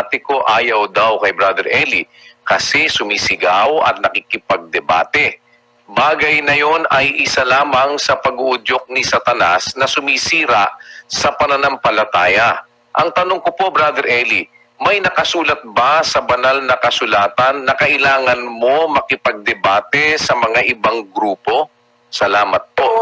ate ko ayaw daw kay Brother Eli kasi sumisigaw at nakikipagdebate. Bagay na yon ay isa lamang sa pag-uudyok ni Satanas na sumisira sa pananampalataya. Ang tanong ko po, Brother Eli, may nakasulat ba sa banal na kasulatan na kailangan mo makipagdebate sa mga ibang grupo? Salamat po.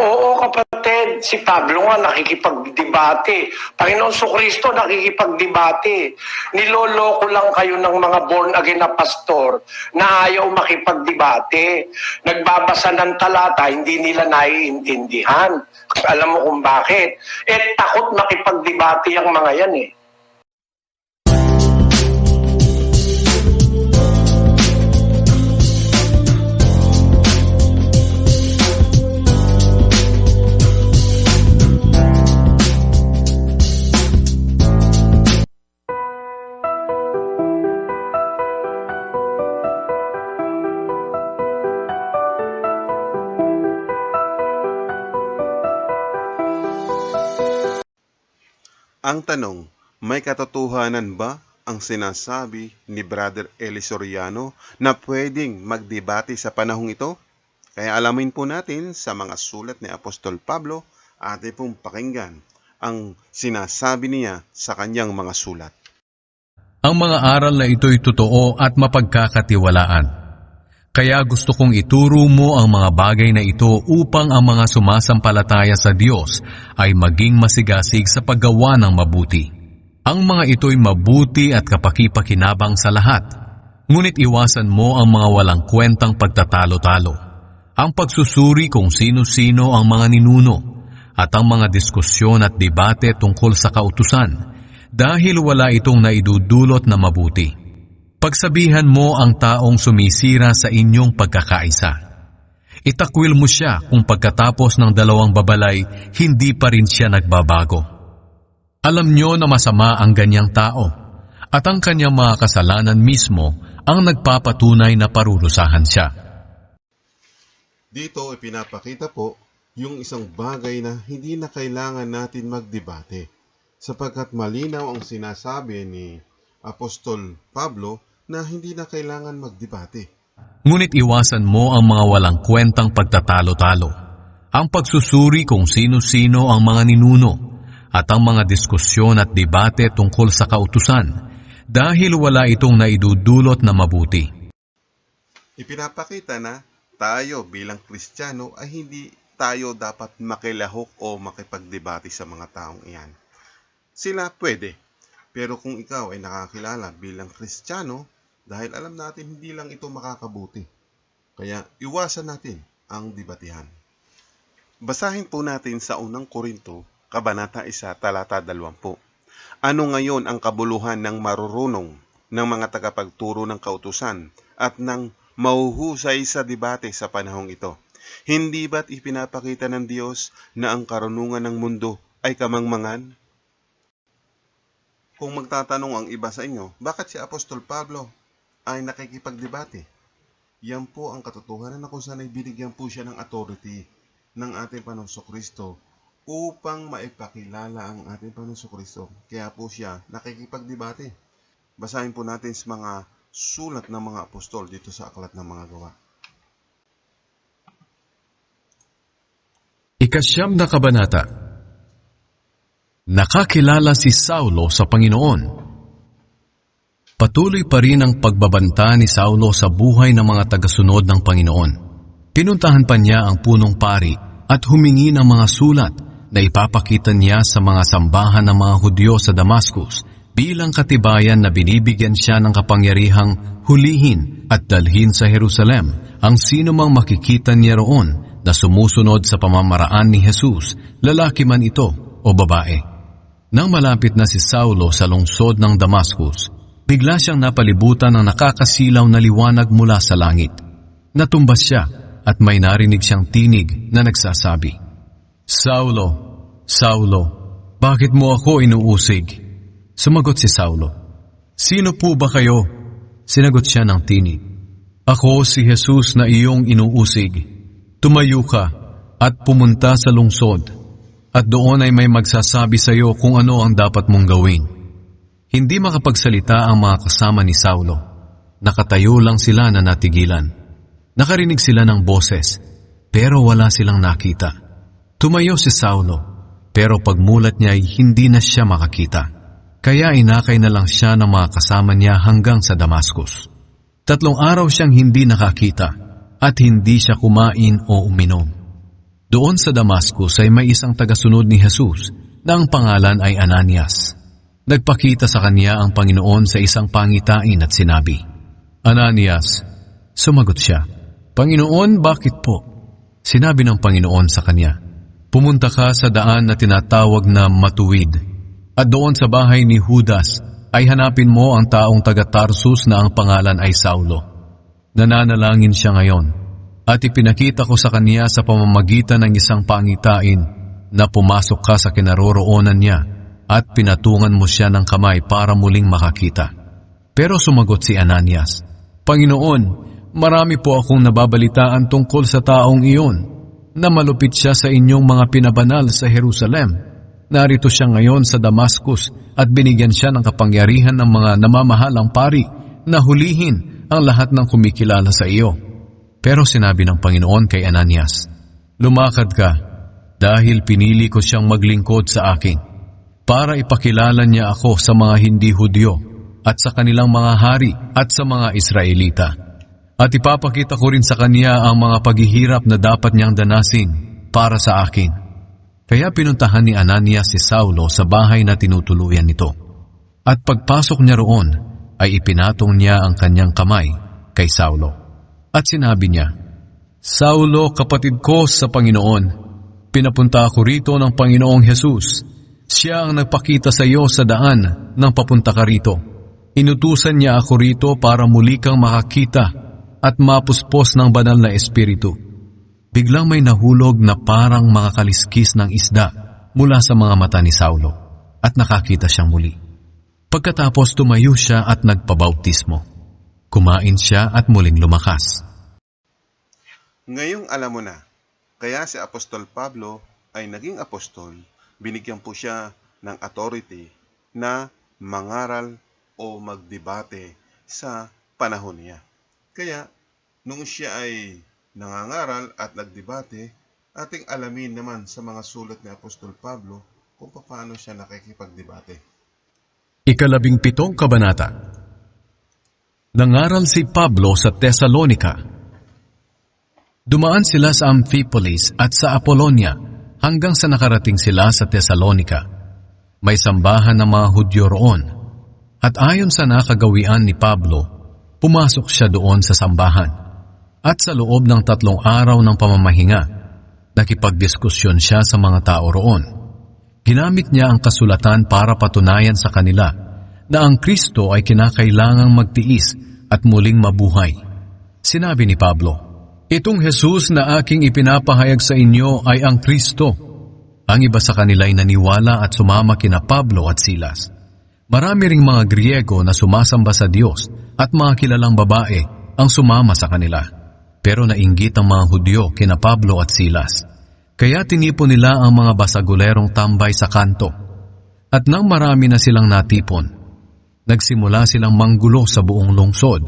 Oo, kapatid, si Pablo nga nakikipagdebate. Panginoon So Kristo nakikipagdebate. Niloloko lang kayo ng mga born again na pastor na ayaw makipagdebate. Nagbabasa ng talata, hindi nila naiintindihan. Alam mo kung bakit? Eh, takot makipagdebate ang mga yan eh. Ang tanong, may katotohanan ba ang sinasabi ni Brother Eli Soriano na pwedeng magdebate sa panahong ito? Kaya alamin po natin sa mga sulat ni Apostol Pablo atin pong pakinggan ang sinasabi niya sa kanyang mga sulat. Ang mga aral na ito'y totoo at mapagkakatiwalaan. Kaya gusto kong ituro mo ang mga bagay na ito upang ang mga sumasampalataya sa Diyos ay maging masigasig sa paggawa ng mabuti. Ang mga ito'y mabuti at kapakipakinabang sa lahat. Ngunit iwasan mo ang mga walang kwentang pagtatalo-talo. Ang pagsusuri kung sino-sino ang mga ninuno at ang mga diskusyon at debate tungkol sa kautusan dahil wala itong naidudulot na mabuti. Pagsabihan mo ang taong sumisira sa inyong pagkakaisa. Itakwil mo siya kung pagkatapos ng dalawang babalay, hindi pa rin siya nagbabago. Alam nyo na masama ang ganyang tao, at ang kanyang mga kasalanan mismo ang nagpapatunay na parurusahan siya. Dito ipinapakita po yung isang bagay na hindi na kailangan natin magdebate sapagkat malinaw ang sinasabi ni Apostol Pablo na hindi na kailangan magdebate. Ngunit iwasan mo ang mga walang kwentang pagtatalo-talo, ang pagsusuri kung sino-sino ang mga ninuno, at ang mga diskusyon at debate tungkol sa kautusan, dahil wala itong naidudulot na mabuti. Ipinapakita na tayo bilang Kristiyano ay hindi tayo dapat makilahok o makipagdebate sa mga taong iyan. Sila pwede, pero kung ikaw ay nakakilala bilang Kristiyano, dahil alam natin hindi lang ito makakabuti. Kaya iwasan natin ang debatihan. Basahin po natin sa unang Korinto, Kabanata 1, Talata 20. Ano ngayon ang kabuluhan ng marurunong ng mga tagapagturo ng kautusan at ng mauhusay sa debate sa panahong ito? Hindi ba't ipinapakita ng Diyos na ang karunungan ng mundo ay kamangmangan? Kung magtatanong ang iba sa inyo, bakit si Apostol Pablo ay nakikipagdebate? Yan po ang katotohanan na kung saan ay binigyan po siya ng authority ng ating Panginoong Kristo upang maipakilala ang ating Panginoong Kristo. Kaya po siya nakikipagdebate. Basahin po natin sa mga sulat ng mga apostol dito sa Aklat ng Mga Gawa. Ikasyam na kabanata Nakakilala si Saulo sa Panginoon. Patuloy pa rin ang pagbabanta ni Saulo sa buhay ng mga tagasunod ng Panginoon. Pinuntahan pa niya ang punong pari at humingi ng mga sulat na ipapakita niya sa mga sambahan ng mga Hudyo sa Damascus bilang katibayan na binibigyan siya ng kapangyarihang hulihin at dalhin sa Jerusalem ang sino mang makikita niya roon na sumusunod sa pamamaraan ni Jesus, lalaki man ito o babae. Nang malapit na si Saulo sa lungsod ng Damascus, bigla siyang napalibutan ng nakakasilaw na liwanag mula sa langit. Natumbas siya at may narinig siyang tinig na nagsasabi, Saulo, Saulo, bakit mo ako inuusig? Sumagot si Saulo, Sino po ba kayo? Sinagot siya ng tinig, Ako si Jesus na iyong inuusig. Tumayo ka at pumunta sa lungsod at doon ay may magsasabi sa iyo kung ano ang dapat mong gawin. Hindi makapagsalita ang mga kasama ni Saulo. Nakatayo lang sila na natigilan. Nakarinig sila ng boses, pero wala silang nakita. Tumayo si Saulo, pero pagmulat niya ay hindi na siya makakita. Kaya inakay na lang siya ng mga kasama niya hanggang sa Damascus. Tatlong araw siyang hindi nakakita at hindi siya kumain o uminom. Doon sa Damascus ay may isang tagasunod ni Jesus na ang pangalan ay Ananias. Nagpakita sa kanya ang Panginoon sa isang pangitain at sinabi, Ananias, sumagot siya, Panginoon, bakit po? Sinabi ng Panginoon sa kanya, Pumunta ka sa daan na tinatawag na matuwid, at doon sa bahay ni Judas ay hanapin mo ang taong taga Tarsus na ang pangalan ay Saulo. Nananalangin siya ngayon, at ipinakita ko sa kanya sa pamamagitan ng isang pangitain na pumasok ka sa kinaroroonan niya at pinatungan mo siya ng kamay para muling makakita. Pero sumagot si Ananias, Panginoon, marami po akong nababalitaan tungkol sa taong iyon na malupit siya sa inyong mga pinabanal sa Jerusalem. Narito siya ngayon sa Damascus at binigyan siya ng kapangyarihan ng mga namamahalang pari na hulihin ang lahat ng kumikilala sa iyo. Pero sinabi ng Panginoon kay Ananias, Lumakad ka dahil pinili ko siyang maglingkod sa akin para ipakilala niya ako sa mga hindi Hudyo at sa kanilang mga hari at sa mga Israelita. At ipapakita ko rin sa kanya ang mga paghihirap na dapat niyang danasin para sa akin. Kaya pinuntahan ni Ananias si Saulo sa bahay na tinutuluyan nito. At pagpasok niya roon, ay ipinatong niya ang kanyang kamay kay Saulo. At sinabi niya, Saulo, kapatid ko sa Panginoon, pinapunta ako rito ng Panginoong Jesus. Siya ang nagpakita sa iyo sa daan nang papunta ka rito. Inutusan niya ako rito para muli kang makakita at mapuspos ng banal na espiritu. Biglang may nahulog na parang mga kaliskis ng isda mula sa mga mata ni Saulo at nakakita siyang muli. Pagkatapos tumayo siya at nagpabautismo. Kumain siya at muling lumakas. Ngayong alam mo na, kaya si Apostol Pablo ay naging apostol, binigyan po siya ng authority na mangaral o magdebate sa panahon niya. Kaya, nung siya ay nangangaral at nagdebate, ating alamin naman sa mga sulat ni Apostol Pablo kung paano siya nakikipagdebate. Ikalabing pitong kabanata Nangaral si Pablo sa Tesalonika. Dumaan sila sa Amphipolis at sa Apollonia hanggang sa nakarating sila sa Tesalonika. May sambahan ng mga Hudyo roon. At ayon sa nakagawian ni Pablo, pumasok siya doon sa sambahan. At sa loob ng tatlong araw ng pamamahinga, nakipagdiskusyon siya sa mga tao roon. Ginamit niya ang kasulatan para patunayan sa kanila na ang Kristo ay kinakailangang magtiis at muling mabuhay. Sinabi ni Pablo, Itong Jesus na aking ipinapahayag sa inyo ay ang Kristo. Ang iba sa kanila ay naniwala at sumama kina Pablo at Silas. Marami ring mga Griego na sumasamba sa Diyos at mga kilalang babae ang sumama sa kanila. Pero nainggit ang mga Hudyo kina Pablo at Silas. Kaya tinipon nila ang mga basagulerong tambay sa kanto. At nang marami na silang natipon, nagsimula silang manggulo sa buong lungsod.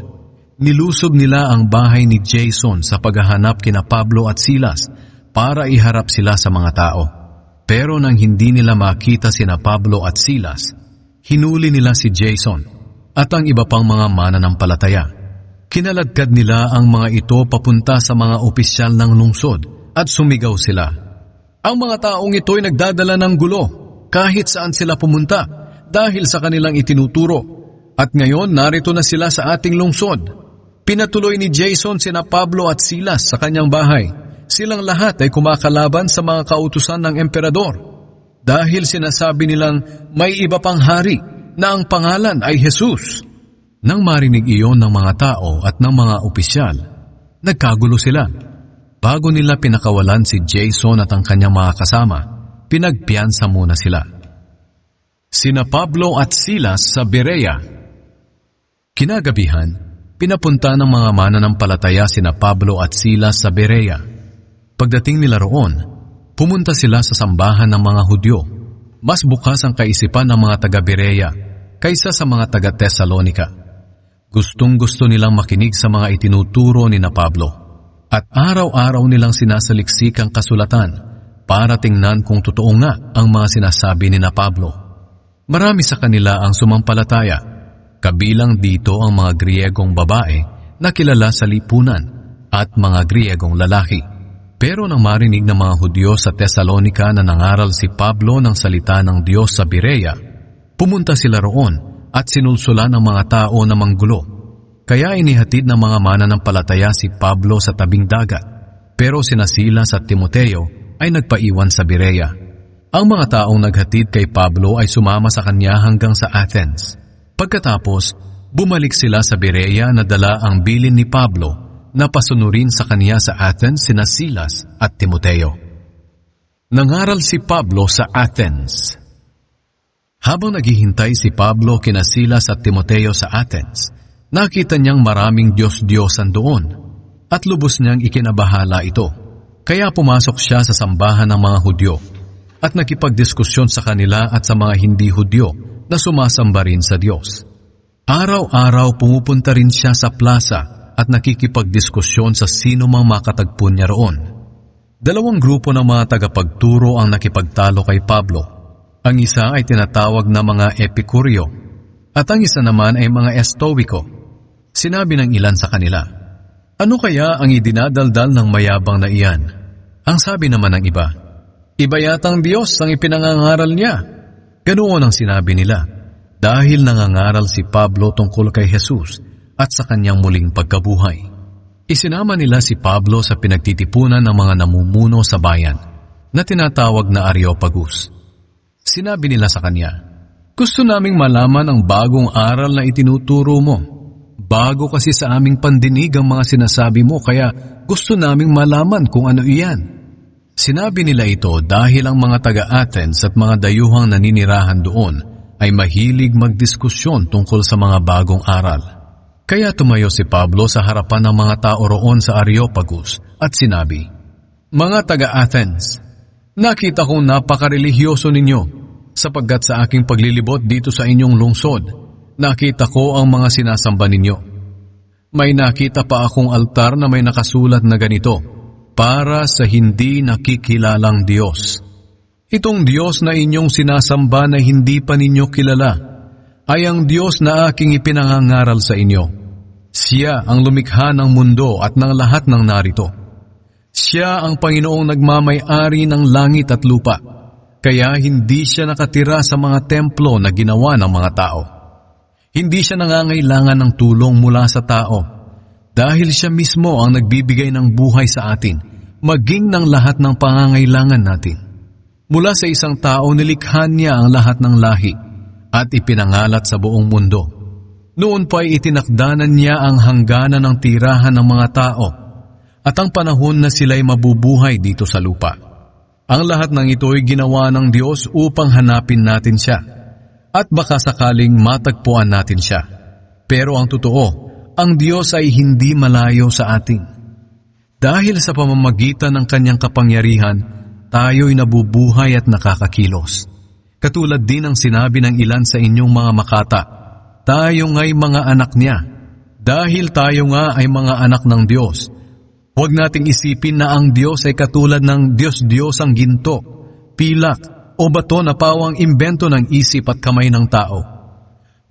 Nilusob nila ang bahay ni Jason sa paghahanap kina Pablo at Silas para iharap sila sa mga tao. Pero nang hindi nila makita sina Pablo at Silas, hinuli nila si Jason at ang iba pang mga mananampalataya. Kinaladkad nila ang mga ito papunta sa mga opisyal ng lungsod at sumigaw sila. Ang mga taong ito ay nagdadala ng gulo kahit saan sila pumunta dahil sa kanilang itinuturo. At ngayon narito na sila sa ating lungsod. Pinatuloy ni Jason sina Pablo at Silas sa kanyang bahay. Silang lahat ay kumakalaban sa mga kautusan ng emperador. Dahil sinasabi nilang may iba pang hari na ang pangalan ay Jesus. Nang marinig iyon ng mga tao at ng mga opisyal, nagkagulo sila. Bago nila pinakawalan si Jason at ang kanyang mga kasama, pinagpiansa muna sila. Sina Pablo at Silas sa Berea. Kinagabihan, pinapunta ng mga mananampalataya sina Pablo at Silas sa Berea. Pagdating nila roon, pumunta sila sa sambahan ng mga Hudyo. Mas bukas ang kaisipan ng mga taga Berea, kaysa sa mga taga-Tesalonika. Gustong gusto nilang makinig sa mga itinuturo ni na Pablo at araw-araw nilang sinasaliksik ang kasulatan para tingnan kung totoo nga ang mga sinasabi ni na Pablo. Marami sa kanila ang sumampalataya, kabilang dito ang mga Griegong babae na kilala sa lipunan at mga Griegong lalaki. Pero nang marinig ng mga Hudyo sa Tesalonika na nangaral si Pablo ng salita ng Diyos sa Berea, pumunta sila roon at sinulsulan ng mga tao na manggulo. Kaya inihatid ng mga mananampalataya si Pablo sa tabing dagat, pero sina Silas at Timoteo ay nagpaiwan sa Berea. Ang mga taong naghatid kay Pablo ay sumama sa kanya hanggang sa Athens. Pagkatapos, bumalik sila sa Berea na dala ang bilin ni Pablo na pasunurin sa kanya sa Athens sina Silas at Timoteo. Nangaral si Pablo sa Athens. Habang naghihintay si Pablo kina Silas at Timoteo sa Athens, nakita niyang maraming Diyos-Diyosan doon at lubos niyang ikinabahala ito. Kaya pumasok siya sa sambahan ng mga Hudyo at nakipagdiskusyon sa kanila at sa mga hindi Hudyo na sumasamba rin sa Diyos. Araw-araw pumupunta rin siya sa plaza at nakikipagdiskusyon sa sino mang makatagpo niya roon. Dalawang grupo ng mga tagapagturo ang nakipagtalo kay Pablo. Ang isa ay tinatawag na mga Epikuryo at ang isa naman ay mga Estoiko. Sinabi ng ilan sa kanila, Ano kaya ang idinadaldal ng mayabang na iyan? Ang sabi naman ng iba, Iba yatang Diyos ang ipinangangaral niya. Ganoon ang sinabi nila dahil nangangaral si Pablo tungkol kay Jesus at sa kanyang muling pagkabuhay. Isinama nila si Pablo sa pinagtitipunan ng mga namumuno sa bayan na tinatawag na Areopagus. Sinabi nila sa kanya, Gusto naming malaman ang bagong aral na itinuturo mo. Bago kasi sa aming pandinig ang mga sinasabi mo kaya gusto naming malaman kung ano iyan. Sinabi nila ito dahil ang mga taga-Athens at mga dayuhang naninirahan doon ay mahilig magdiskusyon tungkol sa mga bagong aral. Kaya tumayo si Pablo sa harapan ng mga tao roon sa Areopagus at sinabi, Mga taga-Athens, nakita kong napakarelihiyoso ninyo sapagkat sa aking paglilibot dito sa inyong lungsod, nakita ko ang mga sinasamba ninyo. May nakita pa akong altar na may nakasulat na ganito, para sa hindi nakikilalang Diyos. Itong Diyos na inyong sinasamba na hindi pa ninyo kilala ay ang Diyos na aking ipinangangaral sa inyo. Siya ang lumikha ng mundo at ng lahat ng narito. Siya ang Panginoong nagmamay-ari ng langit at lupa, kaya hindi siya nakatira sa mga templo na ginawa ng mga tao. Hindi siya nangangailangan ng tulong mula sa tao dahil siya mismo ang nagbibigay ng buhay sa atin, maging ng lahat ng pangangailangan natin. Mula sa isang tao nilikha niya ang lahat ng lahi at ipinangalat sa buong mundo. Noon pa ay itinakdanan niya ang hangganan ng tirahan ng mga tao at ang panahon na sila'y mabubuhay dito sa lupa. Ang lahat ng ito ay ginawa ng Diyos upang hanapin natin siya at baka sakaling matagpuan natin siya. Pero ang totoo, ang Diyos ay hindi malayo sa atin. Dahil sa pamamagitan ng kanyang kapangyarihan, tayo'y nabubuhay at nakakakilos. Katulad din ang sinabi ng ilan sa inyong mga makata, tayo nga'y mga anak niya. Dahil tayo nga ay mga anak ng Diyos, huwag nating isipin na ang Diyos ay katulad ng Diyos-Diyos ang ginto, pilak, o bato na pawang imbento ng isip at kamay ng tao.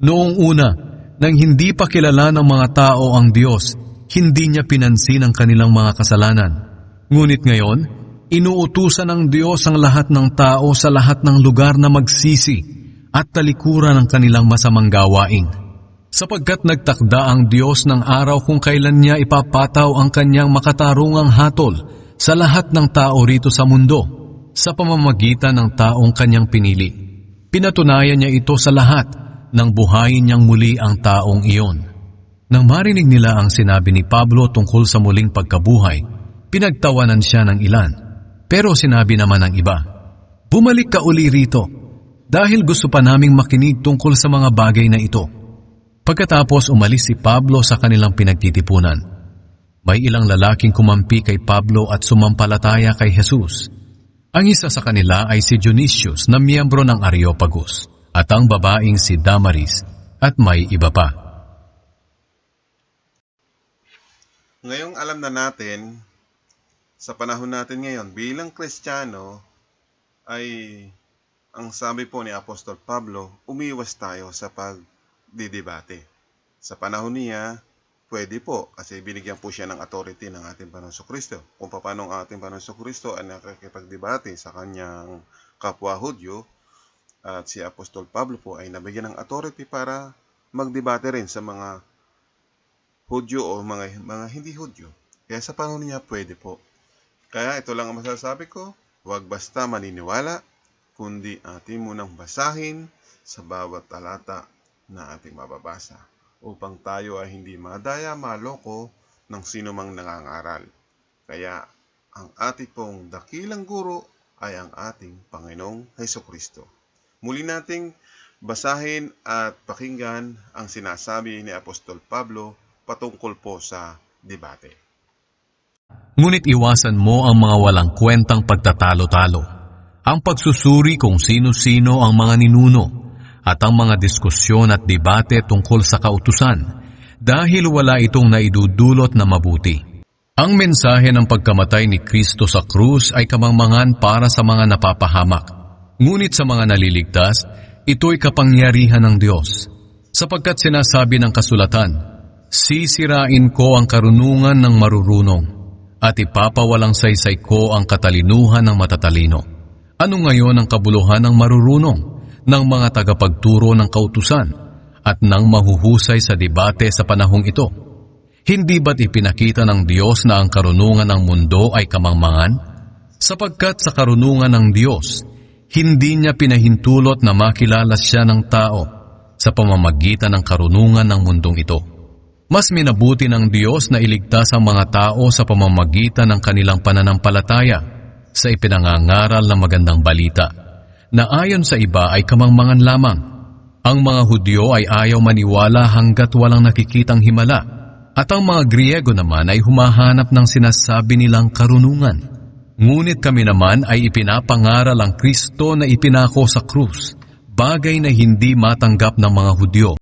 Noong una, nang hindi pa kilala ng mga tao ang Diyos, hindi niya pinansin ang kanilang mga kasalanan. Ngunit ngayon, inuutusan ng Diyos ang lahat ng tao sa lahat ng lugar na magsisi at talikuran ang kanilang masamang gawain. Sapagkat nagtakda ang Diyos ng araw kung kailan niya ipapataw ang kanyang makatarungang hatol sa lahat ng tao rito sa mundo sa pamamagitan ng taong kanyang pinili. Pinatunayan niya ito sa lahat nang buhayin niyang muli ang taong iyon. Nang marinig nila ang sinabi ni Pablo tungkol sa muling pagkabuhay, pinagtawanan siya ng ilan. Pero sinabi naman ng iba, Bumalik ka uli rito dahil gusto pa naming makinig tungkol sa mga bagay na ito. Pagkatapos umalis si Pablo sa kanilang pinagtitipunan. May ilang lalaking kumampi kay Pablo at sumampalataya kay Jesus. Ang isa sa kanila ay si Dionysius na miyembro ng Areopagus at ang babaeng si Damaris at may iba pa. Ngayong alam na natin, sa panahon natin ngayon, bilang Kristiyano, ay ang sabi po ni Apostol Pablo, umiwas tayo sa pagdidebate. Sa panahon niya, pwede po kasi binigyan po siya ng authority ng ating Panginoon Kristo. Kung paano ang ating Panginoon Kristo ay nakikipagdebate sa kanyang kapwa Hudyo, at si Apostol Pablo po ay nabigyan ng authority para magdebate rin sa mga Hudyo o mga, mga hindi Hudyo. Kaya sa panahon niya, pwede po. Kaya ito lang ang masasabi ko, huwag basta maniniwala, kundi atin munang basahin sa bawat talata na ating mababasa upang tayo ay hindi madaya maloko ng sino mang nangangaral. Kaya ang ating pong dakilang guro ay ang ating Panginoong Heso Kristo. Muli nating basahin at pakinggan ang sinasabi ni Apostol Pablo patungkol po sa debate. Ngunit iwasan mo ang mga walang kwentang pagtatalo-talo, ang pagsusuri kung sino-sino ang mga ninuno, at ang mga diskusyon at debate tungkol sa kautusan, dahil wala itong naidudulot na mabuti. Ang mensahe ng pagkamatay ni Kristo sa krus ay kamangmangan para sa mga napapahamak. Ngunit sa mga naliligtas, ito'y kapangyarihan ng Diyos. Sapagkat sinasabi ng kasulatan, Sisirain ko ang karunungan ng marurunong at ipapawalang saysay ko ang katalinuhan ng matatalino. Ano ngayon ang kabuluhan ng marurunong, ng mga tagapagturo ng kautusan, at ng mahuhusay sa debate sa panahong ito? Hindi ba't ipinakita ng Diyos na ang karunungan ng mundo ay kamangmangan? Sapagkat sa karunungan ng Diyos, hindi niya pinahintulot na makilala siya ng tao sa pamamagitan ng karunungan ng mundong ito. Mas minabuti ng Diyos na iligtas ang mga tao sa pamamagitan ng kanilang pananampalataya sa ipinangangaral na magandang balita, na ayon sa iba ay kamangmangan lamang. Ang mga Hudyo ay ayaw maniwala hanggat walang nakikitang himala, at ang mga Griego naman ay humahanap ng sinasabi nilang karunungan. Ngunit kami naman ay ipinapangaral ang Kristo na ipinako sa krus, bagay na hindi matanggap ng mga Hudyo